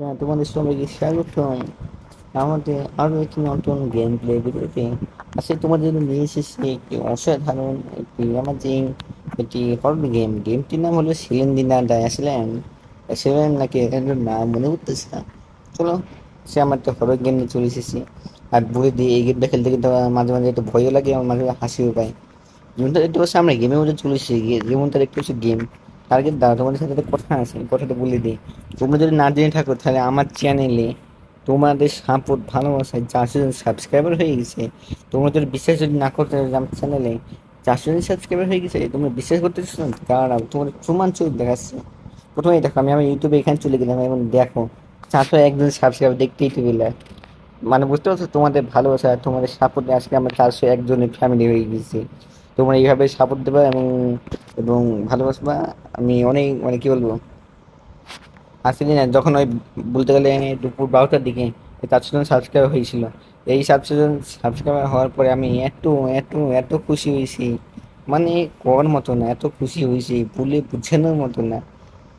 হ্যাঁ তোমাদের সবাইকে স্বাগতম। আমাদের আরও একটি নতুন গেম প্লে ভিডিওতে আসলে তোমাদের জন্য নিয়ে এসেছি একটি অসাধারণ একটি আমাজিং একটি হরর গেম গেমটির নাম হলো সিলেন্দিনা ডায়াসল্যান্ড। ডায়াসল্যান্ড নাকি এর নাম মনে করতেছে না। চলো, সে আমার একটা হরর গেম নিয়ে চলে এসেছি। আর বলে দিয়ে এই গেমটা খেলতে কিন্তু মাঝে মাঝে একটু ভয়ও লাগে আমার মাঝে মাঝে হাসিও পায়। যেমনটা দেখতে পাচ্ছি, আমরা গেমের মধ্যে চলে এসেছি। যেমনটা দেখতে পাচ্ছি গেম টার্গেট দাও তোমাদের সাথে একটা কথা আছে কথাটা বলে দিই। তোমরা যদি না জেনে থাকো, তাহলে আমার চ্যানেলে তোমাদের সাপোর্ট, ভালোবাসায় চারশো জন সাবস্ক্রাইবার হয়ে গেছে। তোমরা যদি বিশ্বাস যদি না করতে আমার চ্যানেলে চারশো জন সাবস্ক্রাইবার হয়ে গেছে, তোমরা বিশ্বাস করতে না? দাঁড়াও তোমার প্রমাণ চোখ দেখাচ্ছে। প্রথমেই দেখো, আমি আমার ইউটিউবে এখানে চলে গেলাম, এবং দেখো, চারশো একজন সাবস্ক্রাইবার দেখতেই তো মানে বুঝতে পারছ, তোমাদের ভালোবাসা, তোমাদের সাপোর্টে আজকে আমরা চারশো একজনের ফ্যামিলি হয়ে গেছি। তোমরা এইভাবে সাপোর্ট দেবে এবং এবং ভালোবাসবা। আমি অনেক মানে কি বলব? আসলে না যখন ওই বলতে গেলে দুপুর বারোটার দিকে চারশো জন সাবস্ক্রাইব হয়েছিল, এই সাতশো জন সাবস্ক্রাইবার হওয়ার পরে আমি এত এত এত খুশি হয়েছি। মানে কর মতো না, এত খুশি হয়েছি, বলে বোঝানোর মতো না।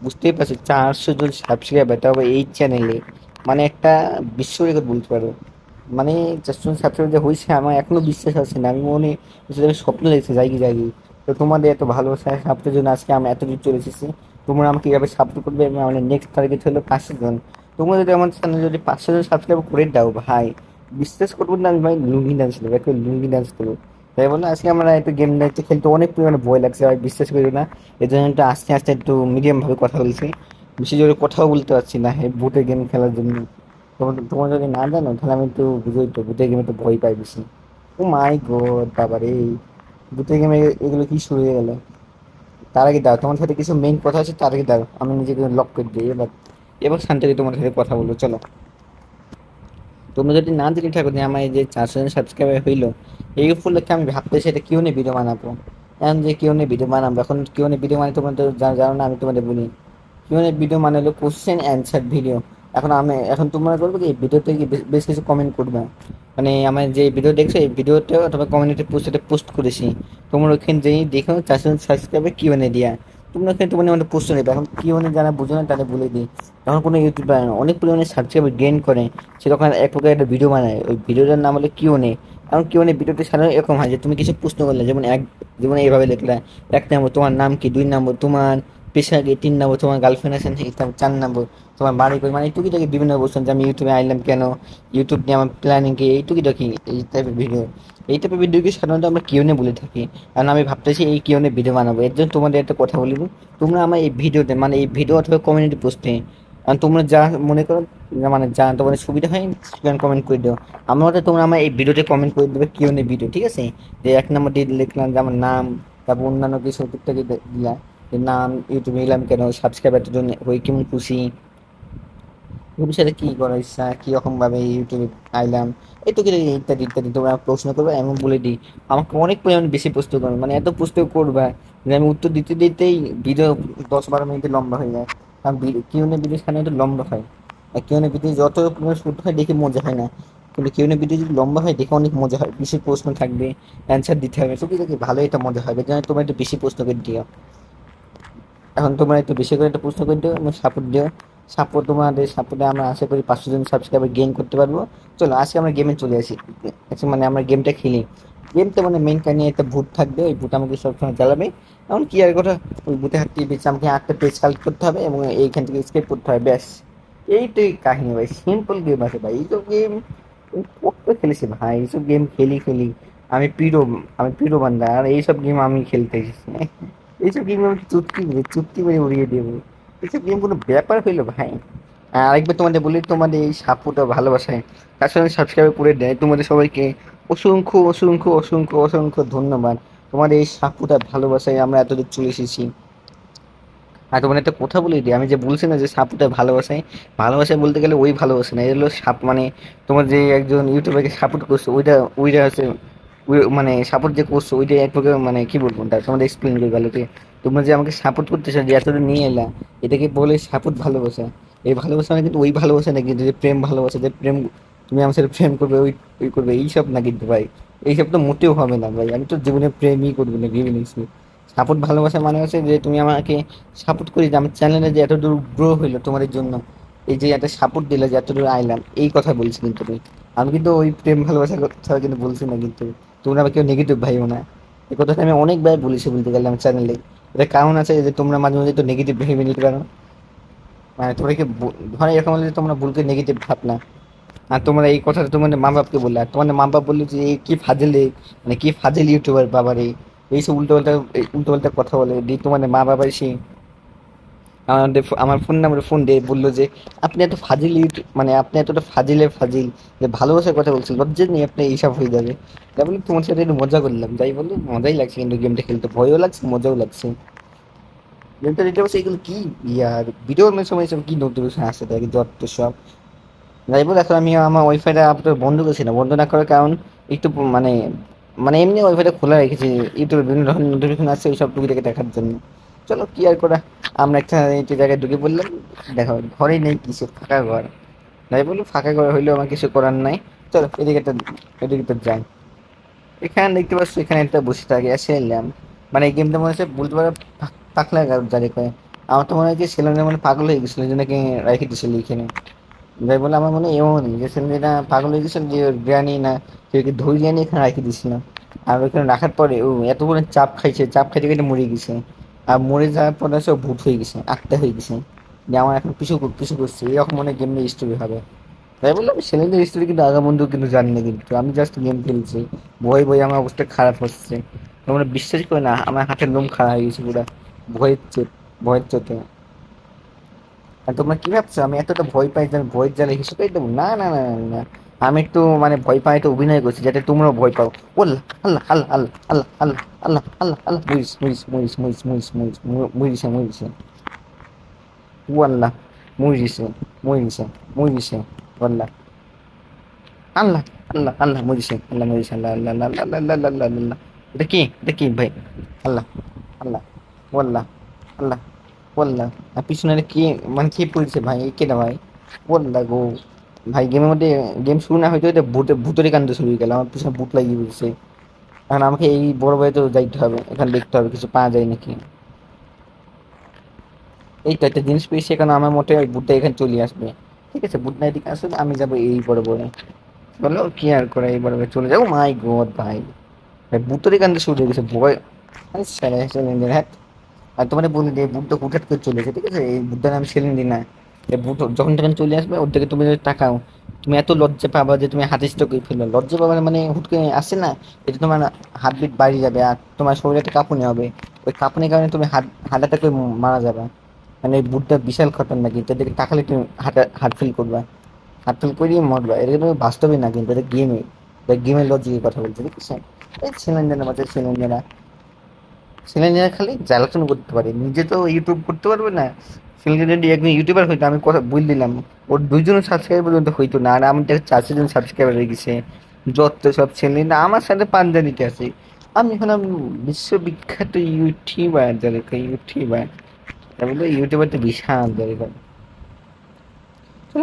বুঝতেই পারছ, চারশো জন সাবস্ক্রাইবার তবে এই চ্যানেলে মানে একটা বিশ্ব রেকর্ড বলতে পারো। মানে চারশো জন সাবস্ক্রাইবার যে হয়েছে আমার এখনও বিশ্বাস আছে না। আমি মনে হচ্ছে স্বপ্ন দেখছি যাই যাই তো তোমাদের এত ভালোবাসা সাপোর্টের জন্য আজকে আমি এত দূর চলে এসেছি। তোমরা আমাকে এভাবে সাপোর্ট করবে আমাদের নেক্সট টার্গেট হলো পাঁচশো জন। তোমরা যদি আমার চ্যানেল যদি পাঁচশো জন সাবস্ক্রাইব করে দাও, ভাই, বিশ্বাস করব না আমি, ভাই, লুঙ্গি ডান্স করব, একটু লুঙ্গি ডান্স করব। তাই বলে, আজকে আমরা একটু গেম ডান্সে খেলতে অনেক পরিমাণে ভয় লাগছে, ভাই, বিশ্বাস করি না। এই জন্য একটু আস্তে আস্তে একটু মিডিয়াম ভাবে কথা বলছি। বেশি জোরে কথাও বলতে পারছি না, এই বুটে গেম খেলার জন্য। তোমার যদি না জানো, তাহলে আমি একটু বুঝোই তো বুটে গেমে একটু ভয় পাই বেশি। ও মাই গড বাবারে। বুটে গেমে এগুলো কি শুরু হয়ে গেল? তার আগে দাও, তোমার সাথে কিছু মেইন কথা আছে, তার আগে দাও। আমি নিজেকে লক করে দিই, এবার এবার শান্তিতে তোমার সাথে কথা বলব, চলো। তোমরা যদি না জেনে থাকো যে আমার এই যে চারশো জন সাবস্ক্রাইবার হইল, এই উপলক্ষে আমি ভাবতেছি এটা কেউ নিয়ে ভিডিও বানাবো? এখন যে কেউ নিয়ে ভিডিও বানাবো? এখন কেউ নিয়ে ভিডিও মানে তোমরা তো জানো না, আমি তোমাদের বলি। কেউ নিয়ে ভিডিও মানে হলো কোশ্চেন অ্যান্সার ভিডিও এখন আমি, এখন তোমরা করবে কি ভিডিওতে কি বেশ- কিছু কমেন্ট করবে। মানে আমার যে ভিডিও দেখছ, এই ভিডিওতে অথবা কমিউনিটি পোস্টে পোস্ট করেছি। তোমরা ওখানে যেই দেখো, চারশো জন সাবস্ক্রাইবার কিউ এনে দিয়া। তোমরা ওখানে তোমার আমাদের প্রশ্ন নেবে। এখন কিউ এনে যারা বুঝো না, তাদের বলে দিই। তখন কোনো ইউটিউবার অনেক পরিমাণে সাবস্ক্রাইবার গেইন করে, সে তখন এক প্রকার একটা ভিডিও বানায়। ওই ভিডিওটার নাম হলো কিউ নেই কারণ কিউ নে ভিডিওটি সাধারণত এরকম হয় যে, তুমি কিছু প্রশ্ন করলে, যেমন এক, যেমন এইভাবে লিখলে, এক নম্বর তোমার নাম কি? দুই নম্বর তোমার পেশা কি তিন নম্বর তোমার গার্লফ্রেন্ড আছে, নাকি চার নম্বর? তোমার বাড়ি কই? মানে টুকিটাকি বিভিন্ন বলছেন যে আমি ইউটিউবে আইলাম কেন? ইউটিউব নিয়ে আমার প্ল্যানিং কি? এই টুকিটাকি, এই টাইপের ভিডিও এই টাইপের ভিডিওকে সাধারণত আমরা কিউনে বলে থাকি? কারণ আমি ভাবতেছি এই কিউনে ভিডিও বানাবো। এর জন্য তোমাদের একটা কথা বলিব তোমরা আমার এই ভিডিওতে মানে এই ভিডিও অথবা কমিউনিটি পোস্টে কারণ তোমরা যা মনে করো মানে যা তোমাদের সুবিধা হয়, সেখানে কমেন্ট করে দিও। আমার মতে তোমরা আমার এই ভিডিওতে কমেন্ট করে দেবে কেউ কিউনে ভিডিও ঠিক আছে? যে এক নম্বর দিয়ে লিখলাম যে আমার নাম, তারপর অন্যান্য কিছু দিলা নাম ইউটিউবে এলাম কেন সাবস্ক্রাইবারের জন্য হয়ে কেমন খুশি? ভবিষ্যতে কি করার ইচ্ছা কীরকম ভাবে ইউটিউবে আইলাম? এই তো কিছু ইত্যাদি ইত্যাদি। তোমরা প্রশ্ন করবে এমন বলে দিই। আমাকে অনেক পরিমাণে বেশি প্রশ্ন করবে মানে এত প্রশ্ন করবে যে আমি উত্তর দিতে দিতেই ভিডিও দশ বারো মিনিটে লম্বা হয়ে যায়। কারণ কিউনে ভিডিও সাধারণত লম্বা হয়। আর কিউনে ভিডিও যত পরিমাণ শুদ্ধ হয় দেখে মজা হয় না। কিন্তু কিউনে ভিডিও যদি লম্বা হয় দেখে অনেক মজা হয়। বেশি প্রশ্ন থাকবে অ্যান্সার দিতে হবে। তো ভালো এটা মজা হবে যেন তোমরা একটু বেশি প্রশ্ন করে দিও। এখন তোমরা একটু বেশি করে একটা করে দিও, এবং সাপোর্ট দিও। সাপোর্ট তোমাদের সাপোর্টে আমরা আশা করি পাঁচশো জন সাবস্ক্রাইবার গেইন করতে পারব। চলো, আজকে আমরা গেমে চলে আসি। আচ্ছা মানে আমরা গেমটা খেলি। গেমটা মানে মেন কাহিনী একটা ভূত থাকবে, ওই ভূত আমাকে সবসময় জ্বালাবে। এমন কি আর কথা, ওই ভূতে হাত দিয়ে বেঁচে আমাকে আটটা পেজ কালেক্ট করতে হবে, এবং এইখান থেকে স্কেপ করতে হবে, ব্যাস। এইটাই কাহিনী ভাই সিম্পল গেম আছে ভাই, এইসব গেম কত খেলেছি ভাই? এইসব গেম খেলি খেলি। আমি পিরো আমি পিরো বান্দা, আর এইসব গেম আমি খেলতে এসেছি। এইসব গেম আমি চুটকি চুটকি মেরে উড়িয়ে দেবো এইসব গেম কোনো ব্যাপার হইল ভাই। আর আরেকবার তোমাদের বলি, তোমাদের এই সাপোর্টটা ভালোবাসায়। তার সঙ্গে সাবস্ক্রাইব করে দেয়। তোমাদের সবাইকে অসংখ্য অসংখ্য অসংখ্য অসংখ্য ধন্যবাদ। তোমাদের এই সাপোর্টটা ভালোবাসায় আমরা এতদূর চলে এসেছি। আর তোমাদের একটা কথা বলে দিই, আমি যে বলছি না যে সাপোর্টটা ভালোবাসায় ভালোবাসায় বলতে গেলে ওই ভালোবাসে না। এগুলো সাপ মানে তোমার যে একজন ইউটিউবারকে সাপোর্ট করছে, ওইটা ওইটা হচ্ছে মানে সাপোর্ট যে করছ ওইটা এক প্রকার মানে কি বলব তার তোমাদের এক্সপ্লেন করে গেলো যে তোমরা যে আমাকে সাপোর্ট করতেছো যে এতটা নিয়ে এলা, এটাকে বলে সাপোর্ট ভালোবাসা। এই ভালোবাসা মানে কিন্তু ওই ভালোবাসা না কিন্তু যে প্রেম ভালোবাসা, যে প্রেম, তুমি আমার সাথে প্রেম করবে, ওই ওই করবে এইসব না কিন্তু ভাই। এইসব তো মোটেও হবে না ভাই, আমি তো জীবনে প্রেমই করব না, ভেবে নিচ্ছি সাপোর্ট ভালোবাসা মানে হচ্ছে যে, তুমি আমাকে সাপোর্ট করি যে, আমার চ্যানেলে যে এত দূর গ্রো হইল তোমাদের জন্য, এই যে একটা সাপোর্ট দিলে যে এতদূর আইলাম, এই কথা বলছি কিন্তু আমি কিন্তু ওই প্রেম ভালোবাসার কথা কিন্তু বলছি না কিন্তু। তোমরা আবার কেউ নেগেটিভ ভাইও না। এই কথাটা আমি অনেকবার বলেছি বলতে গেলাম চ্যানেলে এটা কারণ আছে যে তোমরা মাঝে মাঝে তো নেগেটিভ ভেবে নিতে পারো। মানে তোমরা কি ধরো এরকম হলে তোমরা ভুলকে নেগেটিভ ভাবনা। আর তোমরা এই কথাটা তোমাদের মা বাপকে বললে। আর তোমাদের মা বাপ বলল যে কি ফাজেলে মানে কি ফাজেল ইউটিউবার বাবারে? এইসব উল্টো পাল্টা উল্টো পাল্টা কথা বলে। দিয়ে তোমাদের মা বাবা এসে আমাদের আমার ফোন নাম্বারে ফোন দিয়ে বলল যে, আপনি এত ফাজিল মানে আপনি এতটা ফাজিলে ফাজিল, যে ভালোবাসার কথা বলছেন, লজ্জা নিয়ে আপনি এইসব হয়ে যাবে। তাই বলে তোমার সাথে একটু মজা করলাম। তাই বলল, মজাই লাগছে কিন্তু গেমটা খেলতে, ভয়ও লাগছে, মজাও লাগছে। গেমটা দিতে পারছে এগুলো কি? ইয়ার ভিডিও সময় সব কি নোটিফিকেশন আসছে তাই যত সব। যাই বলে, এখন আমি আমার ওয়াইফাইটা আপনার বন্ধ করেছি না। বন্ধ না করার কারণ, একটু মানে মানে এমনি ওয়াইফাইটা খোলা রেখেছি। ইউটিউবে বিভিন্ন ধরনের নোটিফিকেশন আসছে ওই সব টুকিটাকে দেখার জন্য। চলো, কি আর করা? আমরা একটা একটি জায়গায় ঢুকে পড়লাম। দেখা, ঘরেই নেই কিছু, ফাঁকা ঘর। যাই বলি, ফাঁকা ঘর হইলেও আমার কিছু করার নাই। চলো, এদিকে তো এদিকে তো যাই। এখানে দেখতে পাচ্ছ, এখানে একটা বসে থাকে এসে এলাম মানে এই গেমটা মনে হচ্ছে বলতে পারো, পাক- পাকলা যারে কয়। আমার তো মনে হয় যে ছেলেমেয়েরা মানে পাগল হয়ে গেছিল যে নাকি রেখে দিছিল এখানে যাই বলে আমার মনে হয় এমনই যে ছেলেমেয়েরা পাগল হয়ে গেছিল, যে জ্ঞানী না কেউকে ধৈর্য নিয়ে এখানে রেখে দিছিল আর ওখানে রাখার পরে ও এত বড় চাপ খাইছে, চাপ খাইতে খাইতে মরে গেছে। আর মরে যাওয়ার পরে সব ভূত হয়ে গেছে আত্মা হয়ে গেছে। যে আমার এখন পিছু কর- পিছু করছে এরকম মনে গেম স্টোরি হবে। তাই বললাম ছেলেদের স্টোরি কিন্তু আগামন্দিও কিন্তু জানি না কিন্তু আমি জাস্ট গেম খেলছি। ভয় ভয় আমার অবস্থা খারাপ হচ্ছে। তোমরা বিশ্বাস করে না আমার হাতের লোম খারাপ হয়ে গেছে পুরা। ভয়ের চোট ভয়ের চোটে আর তোমরা কি ভাবছ আমি এতটা ভয় পাই যে আমি ভয়ের জ্বালা হিসেবে দেবো? না না না না, আমি একটু মানে ভয় পাই একটু অভিনয় করছি যাতে তোমরাও ভয় পাও। বললা আল্লাহ আল্লাহ আল্লাহ আল্লাহ আল্লাহ। আল্লাহ আল্লাহ আল্লাহ মুরিস মুরিস মুরিস মুরিস মুরিস মুরিস মুরিসে মুরিসে ও আল্লাহ মুরিসে মুরিসে মুরিসে আল্লাহ আল্লাহ আল্লাহ আল্লাহ মুরিসে আল্লাহ মুরিসে আল্লাহ আল্লাহ আল্লাহ আল্লাহ আল্লাহ আল্লাহ আল্লাহ আল্লাহ এটা কি এটা কি ভাই আল্লাহ আল্লাহ ওয়াল্লাহ আল্লাহ ওয়াল্লাহ আর পিছনে কি মানে কি পড়ছে ভাই কেটা ভাই ওয়াল্লাহ গো ভাই গেমের মধ্যে গেম শুরু না হয়তো এটা ভূতে ভূতের কান্দ শুরু হয়ে গেল আমার পিছনে ভূত লাগিয়ে বলছে এখন আমাকে এই বড় তো যাইতে হবে, এখানে দেখতে হবে, কিছু পাওয়া যায় নাকি? এই তো একটা জিনিস পেয়েছি, এখন আমার মতে বুটটা এখানে চলে আসবে। ঠিক আছে বুট না এদিকে আসবে আমি যাব এই বড় বড় বলো, কি আর করে, এই বড় চলে যাব? মাই গড ভাই। ভাই বুটের কান্দে শুরু হয়ে গেছে, ভয়। হ্যাঁ। আর তোমার বলি যে বুটটা হুটহাট করে চলে গেছে, ঠিক আছে? এই বুটটার নাম সিলিন্ডার না এই বুট, যখন তখন চলে আসবে, ওর থেকে তুমি যদি তাকাও তুমি এত লজ্জা পাবা যে তুমি হাতে স্টক করে ফেলবে লজ্জা পাবা মানে হুট করে আসে না এটা তোমার হাত বিট বাড়ি যাবে আর তোমার শরীরে একটা কাঁপুনি হবে। ওই কাঁপুনির কারণে তুমি হাত হাঁটাটা করে মারা যাবে। মানে এই বুটটা বিশাল খতরনাক কিন্তু এদিকে তাকালে তুমি হাঁটা হার্ট ফিল করবা। হার্ট ফিল করিয়ে মরবা। এটা কিন্তু বাস্তবে না কিন্তু, এটা গেমে এটা গেমের লজিকের কথা বলছে দেখেছেন এই সিলিন্ডারের মধ্যে সিলিন্ডারা সিলিন্ডার খালি জ্বালাতন করতে পারে। নিজে তো ইউটিউব করতে পারবে না। সিলিন্ডার যদি একজন ইউটিউবার হইতো, আমি কথা বল দিলাম। ওর দুইজন সাবস্ক্রাইবার পর্যন্ত হইতো না, আর আমার দেখে চারশো জন সাবস্ক্রাইবার হয়ে গেছে। যত সব ছেলে না, আমার সাথে পাঞ্জানিতে আছে। আমি হলাম বিশ্ববিখ্যাত ইউটিউবার যাদেরকে ইউটিউবার তারপরে ইউটিউবার তো বিশাল যাদেরকে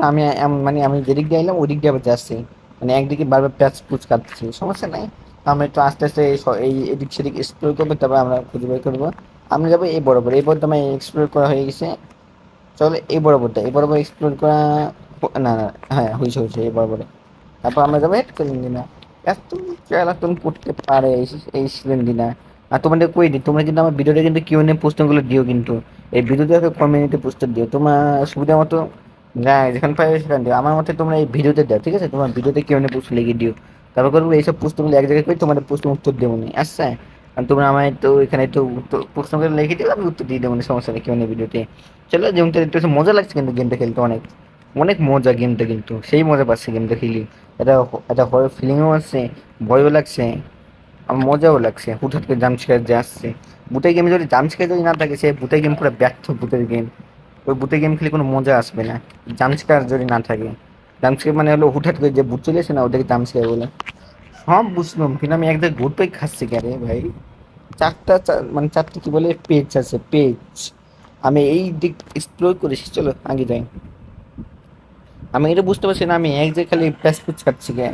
আমি মানে আমি যেদিক দিয়ে এলাম, ওদিক দিয়ে আবার যাচ্ছি। মানে একদিকে বারবার প্যাচ পুচ কাটছি সমস্যা নাই। আমরা একটু আস্তে আস্তে এই এদিক সেদিক এক্সপ্লোর করব, তারপর আমরা খুঁজে বের করব। আমরা যাব এই বরাবর, এই আমার এক্সপ্লোর করা হয়ে গেছে। চলো এই বরাবরটা, এই বরাবর এক্সপ্লোর করা না না হ্যাঁ হয়েছে হয়েছে, এই বরাবরে। তারপর আমরা যাব হেড সিলিন্ডিনা এত জ্বালাতন করতে পারে এই- এই দিনা। আর তোমাদের কই দিই? তোমরা কিন্তু আমার ভিডিওটা কিন্তু কিউ এনে প্রশ্নগুলো দিও কিন্তু। এই ভিডিওতে কমিউনিটি পোস্টার দিও। তোমার সুবিধা মতো যা যেখানে পাই সেখানে দিও। আমার মতে তোমরা এই ভিডিওতে দাও, ঠিক আছে? তোমার ভিডিওতে কিউ এনে পোস্ট লিখে দিও। তারপর করব এইসব প্রশ্নগুলো এক জায়গায় করে, তোমাদের প্রশ্ন উত্তর দেবো নি। আচ্ছা? আর তোমরা আমায় তো এখানে তো উত্তর প্রশ্নগুলো লিখে দিও, আমি উত্তর দিয়ে দেবো সমস্যা নেই, কিউ এনে ভিডিওতে। চলো, যেমন একটু মজা লাগছে কিন্তু গেমটা খেলতে অনেক। অনেক মজা গেমটা কিন্তু, সেই মজা পাচ্ছে গেমটা খেলি। এটা এটা হরর ফিলিংও আছে, ভয়ও লাগছে আমার মজাও লাগছে। হুটহাট করে জামস্কার যে আসছে। বুটের গেমে যদি জামস্কার যদি না থাকে, সে বুটের গেম পুরো ব্যর্থ বুটের গেম ওই বুটের গেম খেলে কোনো মজা আসবে না। জামস্কার যদি না থাকে। জামস্কার মানে হলো হুটহাট করে যে বুট চলে আসে না ওদেরকে জামস্কার বলে। সব বুঝলাম, কিন্তু আমি একদম গুড খাচ্ছি কে রে ভাই? চারটা মানে চারটে কি বলে পেজ আছে পেজ আমি এই দিক এক্সপ্লোর করেছি, চলো আগে যাই। আমি এটা বুঝতে পারছি না, আমি এক জায়গায় খালি প্যাসপুচ খাচ্ছি গে।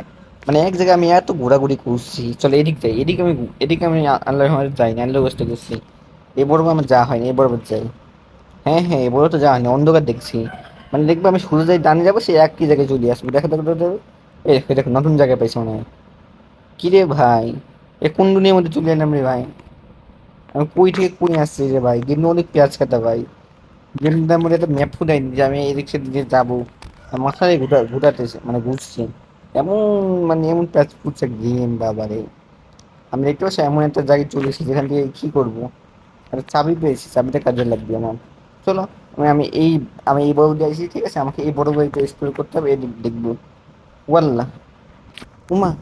মানে এক জায়গায় আমি এত ঘোরাঘুরি করছি, চলো এদিক যাই, এদিকে আমি এদিকে আমি আল্লাহ রহমতে যাই না আল্লাহ কষ্ট করছি এ আমার যা হয়নি, এ বরাবর যাই। হ্যাঁ হ্যাঁ এ তো যা হয়নি, অন্ধকার দেখছি। মানে দেখব আমি সোজা যাই ডানে যাব, সে একই জায়গায় চলে আসব। দেখো দেখো দেখো। এই দেখো, নতুন জায়গায় পাইছে মনে হয়। কি রে ভাই? এ কোন দুনিয়ার মধ্যে চলে এলাম রে ভাই? কই থেকে কই আসছি রে ভাই? গেম অনেক পেঁয়াজ কাটা ভাই। গেমটার মধ্যে একটা ম্যাপ ফুটাইনি যে আমি এদিক সেদিক যাব। মাথায় ঘুটা ঘুটাতেছে মানে ঘুরছে। এমন মানে এমন প্যাচ ফুটছে গেম, বাবারে। আমি দেখতে পাচ্ছি এমন একটা জায়গায় চলে এসেছি যেখান থেকে কী করব? একটা চাবি পেয়েছি। চাবিটা কাজে লাগবে আমার। চলো, আমি আমি এই আমি এই বড় দিয়ে আসি, ঠিক আছে? আমাকে এই বড় বইটা এক্সপ্লোর করতে হবে, এদিক দেখব। ওয়াল্লাহ। উমা।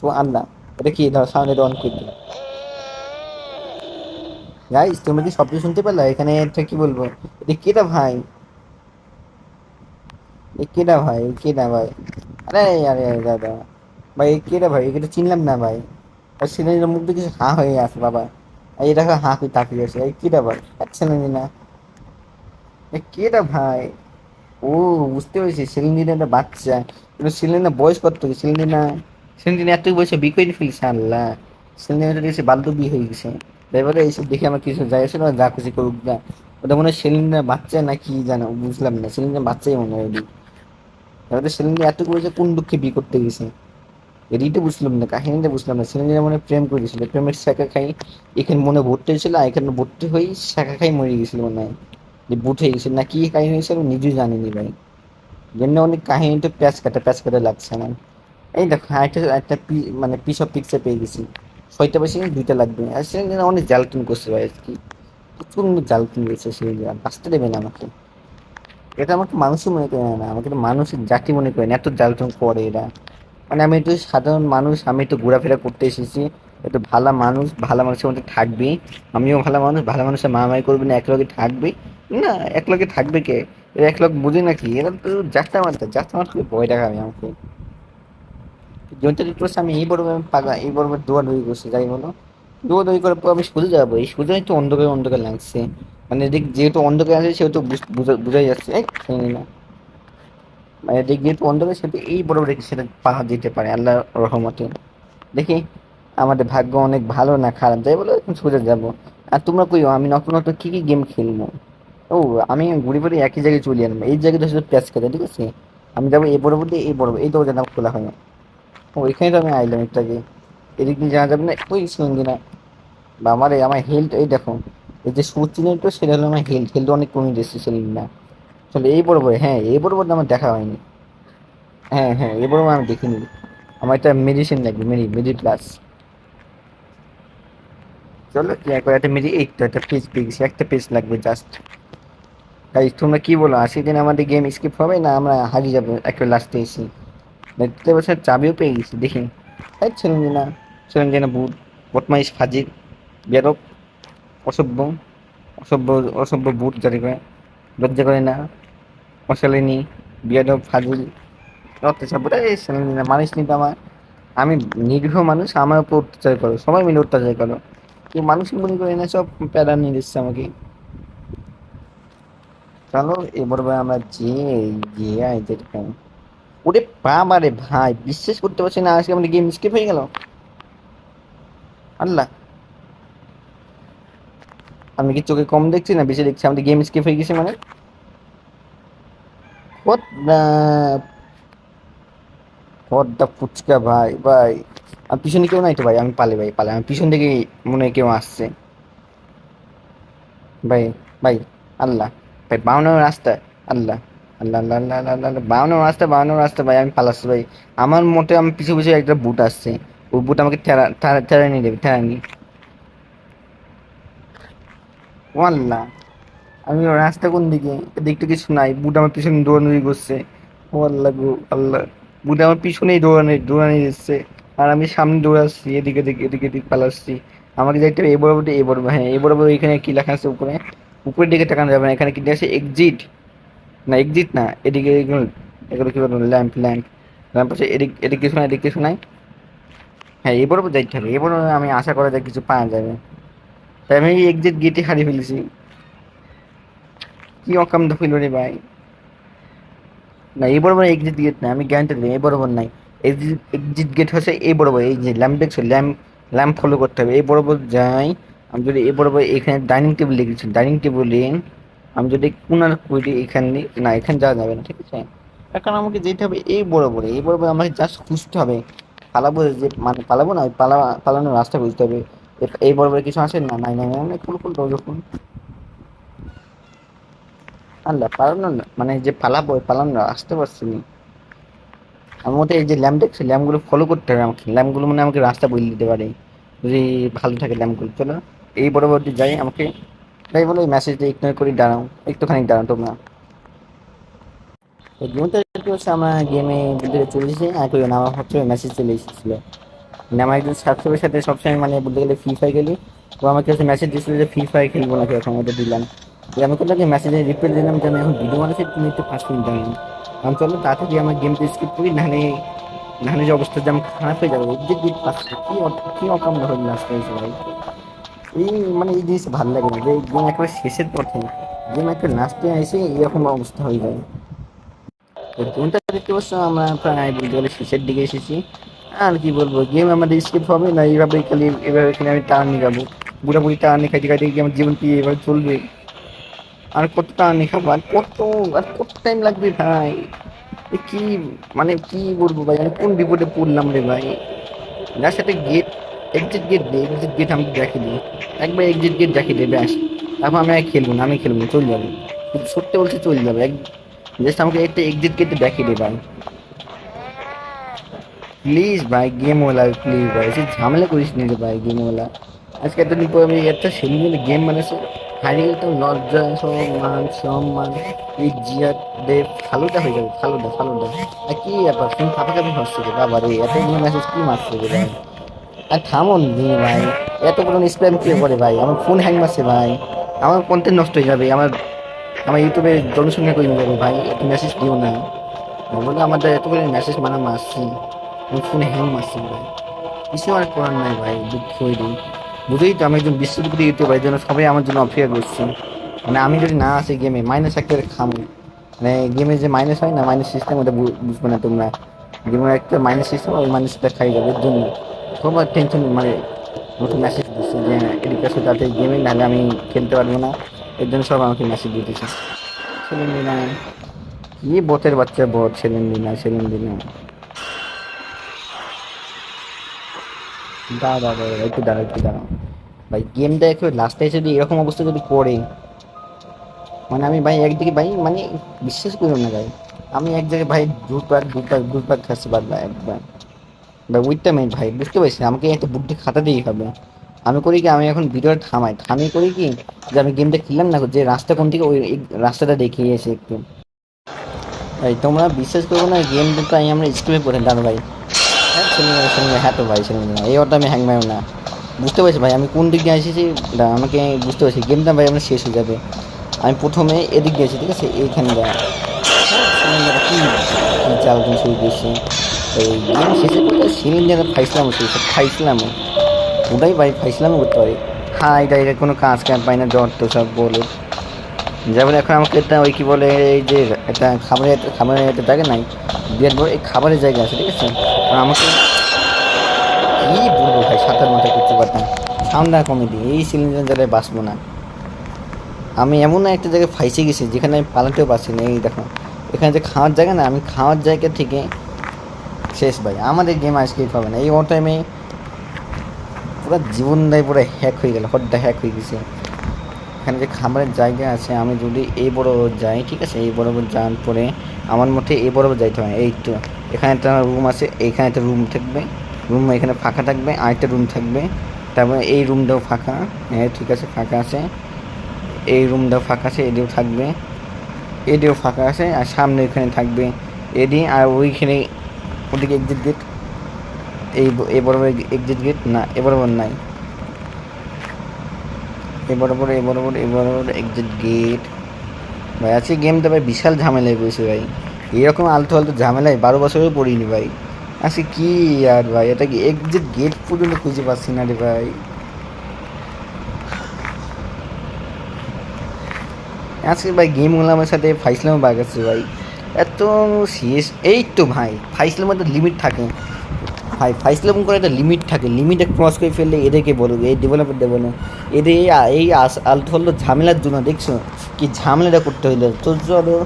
সো আল্লাহ এটা কি? ধর সাউন্ড অন করে গাইস তোমরা কি শব্দ শুনতে পেলে? এখানে একটা কি বলব? এটা কেটা ভাই? এ কেটা ভাই? কেটা ভাই? আরে আরে দাদা। ভাই, এ কেটা ভাই? এটা চিনলাম না ভাই। আর সিলিন্ডার মুখ কিছু হা হয়ে আছে, বাবা। আর এটা হা হা তাকিয়ে আছে। এই কেটা ভাই? আচ্ছা না না। এ কেটা ভাই? ও, বুঝতে পেরেছি। সেলিন্ডিনা একটা বাচ্চা। কিন্তু সেলিনা বয়স কত? সেলিনা সেলিনা এত বয়সে বিয়ে করে ফেলছে আল্লাহ সেলিনা দেখছি বাল্যবি হয়ে গেছে। এবারে এইসব দেখে আমার কিছু যায় আসে না, যা খুশি করুক না। ওটা মনে হয় সেলিনা বাচ্চা না কি জানো বুঝলাম না। সেলিনা বাচ্চাই মনে হয়। এবারে সেলিনা এত করেছে কোন দুঃখে বিয়ে করতে গেছে। এদিকে বুঝলাম না, কাহিনীটা বুঝলাম না। সেলিনা মনে প্রেম করেছিল, প্রেমের শাখা খাই, এখানে মনে ভর্তি হয়েছিল, আর এখানে ভর্তি হয়ে শাখা খাই মরে গেছিল মনে হয়। যে বুট হয়ে গেছে না কি কাহিনী হয়েছে আমি নিজেই জানিনি ভাই। জন্য অনেক কাহিনীটা প্যাচ কাটা প্যাচ কাটা লাগছে আমার। এই দেখো একটা একটা মানে পিস অফ পিকচার পেয়ে গেছি। ছয়টা বেশি দুইটা লাগবে। আর সে অনেক জ্বালতুন করছে ভাই আজকে। প্রচুর জ্বালতুন গেছে সে বাঁচতে দেবে না আমাকে। এটা আমাকে মানুষই মনে করে না। আমাকে তো মানুষের জাতি মনে করে না। এত জ্বালতুন করে এরা। মানে আমি একটু সাধারণ মানুষ, আমি একটু ঘোরাফেরা করতে এসেছি। একটু ভালো মানুষ, ভালো মানুষের মধ্যে থাকবি। আমিও ভালো মানুষ, ভালো মানুষের মারামারি করবি না, একলগে থাকবি। না, একলগে থাকবে কে? এরা একলগ বুঝে নাকি এরা তো যাত্রা মারতে যাত্রা মারতে ভয় দেখাবে আমাকে। জমিতে দেখতে আমি এই বড় পাগা এই বড় দোয়া দৌড়ি করছি যাই বলো দোয়া দৌড়ি করার পর আমি সোজা যাব এই সোজা একটু অন্ধকার অন্ধকার লাগছে মানে এদিক যেহেতু অন্ধকার আছে সেহেতু বুঝ- বুঝা- বোঝাই যাচ্ছে চিনি না মানে এদিক যেহেতু অন্ধকার সেহেতু এই বড় বড় সেটা পাহাড় দিতে পারে আল্লাহ রহমতে দেখি আমাদের ভাগ্য অনেক ভালো না খারাপ যাই বলো সোজা যাব আর তোমরা কইও আমি নতুন নতুন কি কি গেম খেলব ও আমি ঘুরে ঘুরে একই জায়গায় চলে আসব এই জায়গাটা শুধু প্যাচ খেতে ঠিক আছে আমি যাব এই বড় বলতে এই বড় এই দরজা নাম খোলা হয় না ও এখানে তো আমি আইলাম একটু আগে এদিক দিয়ে যাওয়া যাবে না, ওই সঙ্গে না বা আমার এই- আমার হেলথ এই দেখো, এই যে সুচিনেটো সেটা হলো আমার হেলথ হেলথ অনেক কমে দিচ্ছে সেলিম না। চলো, এই বড় বড় হ্যাঁ এই বড় আমার দেখা হয়নি। হ্যাঁ হ্যাঁ এই বড় আমি দেখিনি। আমার একটা মেডিসিন লাগবে মেডি মেডি প্লাস চলো একবার একটা মেডি এই তো, একটা পেজ পেয়ে গেছি একটা পেজ লাগবে জাস্ট তাই তোমরা কি বলো, আশি দিন আমাদের গেম স্কিপ হবে না আমরা হারিয়ে যাব একটা লাস্টে এসে? দেখতে বছর চাবিও পেয়ে গেছি, দেখি। এই ছিলেন না বুট বটমাইশ ফাজিল বেরব অসভ্য অসভ্য অসভ্য বুট জারি করে লজ্জা করে না। অশালিনী, বিয়াদব, ফাজিল, অত্যাচার বলে এই শালিনী না মানিস নি তো আমার। আমি নিরীহ মানুষ, আমার উপর অত্যাচার করো। সবাই মিলে অত্যাচার করো। কি মানুষ মনে করে না, সব প্যারা নিয়ে দিচ্ছে আমাকে। চলো, এবার আমরা যে যে আইতে ওরে বাবা রে ভাই, বিশ্বাস করতে পারছি না, আজকে আমাদের গেম স্কিপ হয়ে গেল। আল্লাহ। আমি কি চোখে কম দেখছি না বেশি দেখছি? আমাদের গেম স্কিপ হয়ে গেছে মানে? দ্য ফুচকা ভাই ভাই। আর পিছনে কেউ নাই তো ভাই? আমি পালে ভাই, পালে। আমি পিছন থেকে মনে কেউ আসছে। ভাই ভাই, আল্লাহ। ভাই বাউনের রাস্তা, আল্লাহ। রাস্তা রাস্তা ভাই, আমি পালাচ্ছি ভাই। আমার আমি পিছু পিছু একটা বুট আসছে। ওই বুট আমাকে ঠেরা নিয়ে দেবে আমি রাস্তা কোন দিকে? কিছু নাই বুট আমার পিছনে দৌড়ানি করছে। ও আল্লাহ গো, আল্লাহ বুট আমার পিছনেই দৌড়ানি দৌড়ানি দিচ্ছে। আর আমি সামনে দৌড়াচ্ছি, এদিকে এদিকে এদিকে এদিকে পালাচ্ছি। আমাকে দেখতে হবে এই বরাবর এই বরাবর হ্যাঁ এই বরাবর এখানে কি লেখা আছে উপরে? উপরের দিকে তাকানো যাবে না, এখানে কি আছে এক্সিট না এক্সিট না, এদিকে এগুলো কি বলব ল্যাম্প ল্যাম্প ল্যাম্প আছে, এদিক এদিক কিছু নাই, এদিক কিছু নাই। হ্যাঁ এই বরাবর যাইতে হবে এই বরাবর আমি আশা করা যায় কিছু পাওয়া যাবে। তাই আমি এক্সিট গেটে হারিয়ে ফেলেছি। কি অকাম দফিল রে ভাই। না এই বরাবর এক্সিট গেট না আমি গ্যারান্টি দিই এই বরাবর নাই। এক্সিট এক্সিট গেট হচ্ছে এই বরাবর এই যে ল্যাম্প দেখছ ল্যাম্প ল্যাম্প ফলো করতে হবে। এই বরাবর যাই, আমি যদি এই বরাবর এখানে ডাইনিং টেবিল লিখেছি ডাইনিং টেবিলে আমি যদি কোনার করি এখান দিয়ে না, এখানে যাওয়া যাবে না, ঠিক আছে? এখন আমাকে যেতে হবে এই বরাবরে। এই বরাবর আমাকে জাস্ট খুঁজতে হবে। পালাবো যে মানে পালাবো না পালা পালানোর রাস্তা খুঁজতে হবে। এই বরাবরে কিছু আসে না, নাই নাই নাই কোন কোন কোন আল্লাহ পালানো মানে যে পালাবো পালানো আসতে পারছি না। আমার মতে এই যে ল্যাম্প দেখছি, ল্যাম্পগুলো ফলো করতে হবে আমাকে। ল্যাম্পগুলো মানে আমাকে রাস্তা বলে দিতে পারে। যদি ভালো থাকে ল্যাম্পগুলো। চলো, এই বরাবর যাই আমাকে তাই বলে মেসেজটা ইগনোর করি, দাঁড়াও, একটুখানি দাঁড়াও তোমরা। তো গেমটা কি হচ্ছে আমরা গেমে ভিতরে চলে এসেছি। আর কই না আমার হচ্ছে মেসেজ চলে এসেছিল। মানে আমার একজন সাবস্ক্রাইবের সাথে সবসময় মানে বলতে গেলে ফ্রি ফায়ার খেলি। তো আমাকে হচ্ছে মেসেজ দিয়েছিল যে ফ্রি ফায়ার খেলব নাকি, এখন ওটা দিলাম। তো আমি কোথাও মেসেজে রিপ্লাই দিলাম যে আমি এখন ভিডিও বানাচ্ছি, তুমি একটু পাঁচ মিনিট দাঁড়ান আমি চলো, তাড়াতাড়ি আমার গেমটা স্কিপ করি, নাহলে নাহলে যে অবস্থা যে আমার খারাপ হয়ে যাবে যে গিট পাচ্ছে, কি কি অকাম হয়ে লাস্ট হয়েছে ভাই। এই মানে এই জিনিস ভালো লাগে না, যে গেম একেবারে শেষের পথে গেম একটা লাস্টে এসে এরকম অবস্থা হয়ে যায়। তো গেমটা দেখতে পাচ্ছ, আমরা প্রায় বলতে গেলে শেষের দিকে এসেছি। আর কি বলব গেম আমাদের স্কিপ হবে, না এইভাবে খালি এভাবে খালি আমি টার্ন নিয়ে যাব। বুড়া বুড়ি টার্ন খাইতে খাইতে আমার জীবন কি এভাবে চলবে? আর কত টার্ন নিয়ে খাব, আর কত আর কত টাইম লাগবে ভাই? কি মানে কি বলব ভাই, আমি কোন বিপদে পড়লাম রে ভাই? যার সাথে গেট এক্সিট গেট দে এক্সিট গেট আমি দেখে দিই একবার এক্সিট গেট দেখে দে ব্যাস। তারপর আমি আর খেলব না, আমি খেলব না, চলে যাব। সত্যি বলছে চলে যাবে। এক জাস্ট আমাকে একটা এক্সিট গেট দেখে দে ভাই। প্লিজ ভাই গেমওয়ালা প্লিজ ভাই। সে ঝামেলা করিস নি রে ভাই গেমওয়ালা আজকে এতদিন পর আমি একটা সেলিমের গেম বানাইছে। হারিয়ে তো লজ্জা সম্মান সম্মান এই জিয়ার দে, ফালুদা হয়ে যাবে, ফালুদা ফালুদা। আর কি ব্যাপার, তুমি কাপা কাপি হচ্ছে বাবা রে এত মেসেজ কি মারছে রে ভাই? আর থামুন নি ভাই। এত বড় স্প্যাম কে করে ভাই? আমার ফোন হ্যাং মারছে ভাই। আমার কন্টেন্ট নষ্ট হয়ে যাবে। আমার আমার ইউটিউবে জনসংখ্যা কমে যাবে ভাই। এত মেসেজ দিও না। বলে আমাদের এত করে মেসেজ মারা মারছি। আমার ফোনে হ্যাং মারছে ভাই। কিছু আর করার নাই ভাই, দুঃখ হয়ে দিই বুঝেই তো আমি একজন বিশ্ববিদ্যালয় ইউটিউবার জন্য সবাই আমার জন্য অপেক্ষা করছে। মানে আমি যদি না আসি গেমে মাইনাস একটা খামো। মানে গেমে যে মাইনাস হয় না মাইনাস সিস্টেম ওটা বুঝবে না তোমরা। গেমের একটা মাইনাস সিস্টেম ওই মাইনাসটা খাই যাবে, জন্য। সবার টেনশন মানে নতুন মেসেজ দিচ্ছে যে আসো তাতে গেমে নাহলে আমি খেলতে পারব না। এর জন্য সব আমাকে মেসেজ দিতেছে। সেলেন দিনা কি বটের বাচ্চা বট সেলেন দিনা সেলেন দিনা দাঁড়া দাঁড়া দাঁড়া, একটু দাঁড়া একটু দাঁড়াও। ভাই গেমটা একটু লাস্টে যদি এরকম অবস্থা যদি করে মানে আমি ভাই একদিকে ভাই মানে বিশ্বাস করুন না ভাই আমি এক জায়গায় ভাই দুবার দুবার দুবার খাচ্ছি বারবার একবার ভাই উইটটা মেন ভাই বুঝতে পারছি আমাকে একটা বুদ্ধি খাটাতেই হবে। আমি করি কি, আমি এখন ভিডিওটা থামাই। থামিয়ে করি কি, যে আমি গেমটা খেললাম না, যে রাস্তা কোন থেকে ওই রাস্তাটা দেখিয়ে এসে একটু। ভাই, তোমরা বিশ্বাস করব না গেমটা তো আমি আমরা স্কুলে পড়ে দাঁড়ো ভাই। হ্যাঁ ছেলে হ্যাঁ তো ভাই ছেলে এই ওটা আমি হ্যাং না। বুঝতে পারছি ভাই, আমি কোন দিক দিয়ে এসেছি আমাকে বুঝতে পারছি গেমটা ভাই, আমার শেষ হয়ে যাবে। আমি প্রথমে এদিক দিয়ে আছি ঠিক আছে? এইখানে যা কি চাল করছি এই গেম শেষে করলে সিলিন্ডারে ফাইসলাম সেই সব ওটাই ভাই ফাইসলামও করতে পারি। হ্যাঁ এটা কোনো কাজ কাজ পাই না, জ্বর তো সব বলে। যেমন এখন আমাকে একটা ওই কি বলে, এই যে একটা খাবারের খাবারের একটা জায়গা নাই, বিরাট বড় এই খাবারের জায়গা আছে, ঠিক আছে? আর আমাকে কি বলব ভাই, সাঁতার মাথা করতে পারতাম সাউন্ডটা কমে দিই, এই সিলিন্ডার জায়গায় বাঁচবো না। আমি এমন একটা জায়গায় ফাইসে গেছি যেখানে আমি পালাতেও পারছি না, এই দেখো। এখানে যে খাওয়ার জায়গা না, আমি খাওয়ার জায়গা থেকে শেষ ভাই, আমাদের গেম আজকে পাবে না। এই ও টাইমে পুরো জীবনটাই পুরো হ্যাক হয়ে গেল হটটা হ্যাক হয়ে গেছে। এখানে যে খাবারের জায়গা আছে, আমি যদি এই বরাবর যাই, ঠিক আছে? এই বরাবর যাওয়ার পরে আমার মতে এই বরাবর যাইতে হয়। এই তো, এখানে একটা রুম আছে, এইখানে একটা রুম থাকবে। রুম এখানে ফাঁকা থাকবে, আরেকটা রুম থাকবে। তারপরে এই রুমটাও ফাঁকা হ্যাঁ ঠিক আছে, ফাঁকা আছে। এই রুমটাও ফাঁকা আছে, এদিকেও থাকবে। এদিকেও ফাঁকা আছে, আর সামনে ওইখানে থাকবে। এডি আর ওইখানে ওদিকে এক্সিট গেট এই এই বরাবর এক্সিট গেট না, এ বরাবর নাই। এ বরাবর এ বরাবর এ বরাবর এক্সিট গেট ভাই, আজকে গেমটা ভাই বিশাল ঝামেলায় পড়েছে ভাই। এরকম আলতু আলতু ঝামেলায় বারো বছরেও পড়িনি ভাই। আজকে কি আর ভাই, এটা কি এক্সিট গেট পর্যন্ত খুঁজে পাচ্ছি না রে ভাই। আজকে ভাই গেমগুলো আমার সাথে ফাইসলামও বাগাচ্ছে ভাই। এত শেষ এই তো ভাই ফাইসলামের মধ্যে লিমিট থাকে। ভাই ফাইসলাম করে একটা লিমিট থাকে লিমিটে ক্রস করে ফেললে এদেরকে বলো, এই ডেভেলপারদের বলো, এদের এই আলতো হলো ঝামেলার জন্য দেখছ কি ঝামেলাটা করতে হইল? তো চলো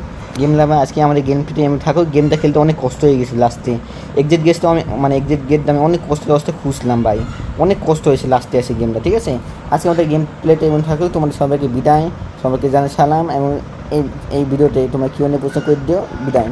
গেম লামে আজকে আমাদের গেম ফিটে আমি থাকো গেমটা খেলতে অনেক কষ্ট হয়ে গেছে লাস্টে এক্সিট গেটটা আমি মানে এক্সিট গেট আমি অনেক কষ্ট কষ্ট খুঁজলাম ভাই, অনেক কষ্ট হয়েছে লাস্টে আসে গেমটা ঠিক আছে? আজকে আমাদের গেম প্লেতে এমন থাকলেও তোমাদের সবাইকে বিদায়, সবাইকে জানাই সালাম, এবং এই এই ভিডিওতে তোমরা কিউএনএ প্রশ্ন করে দিও বিদায়।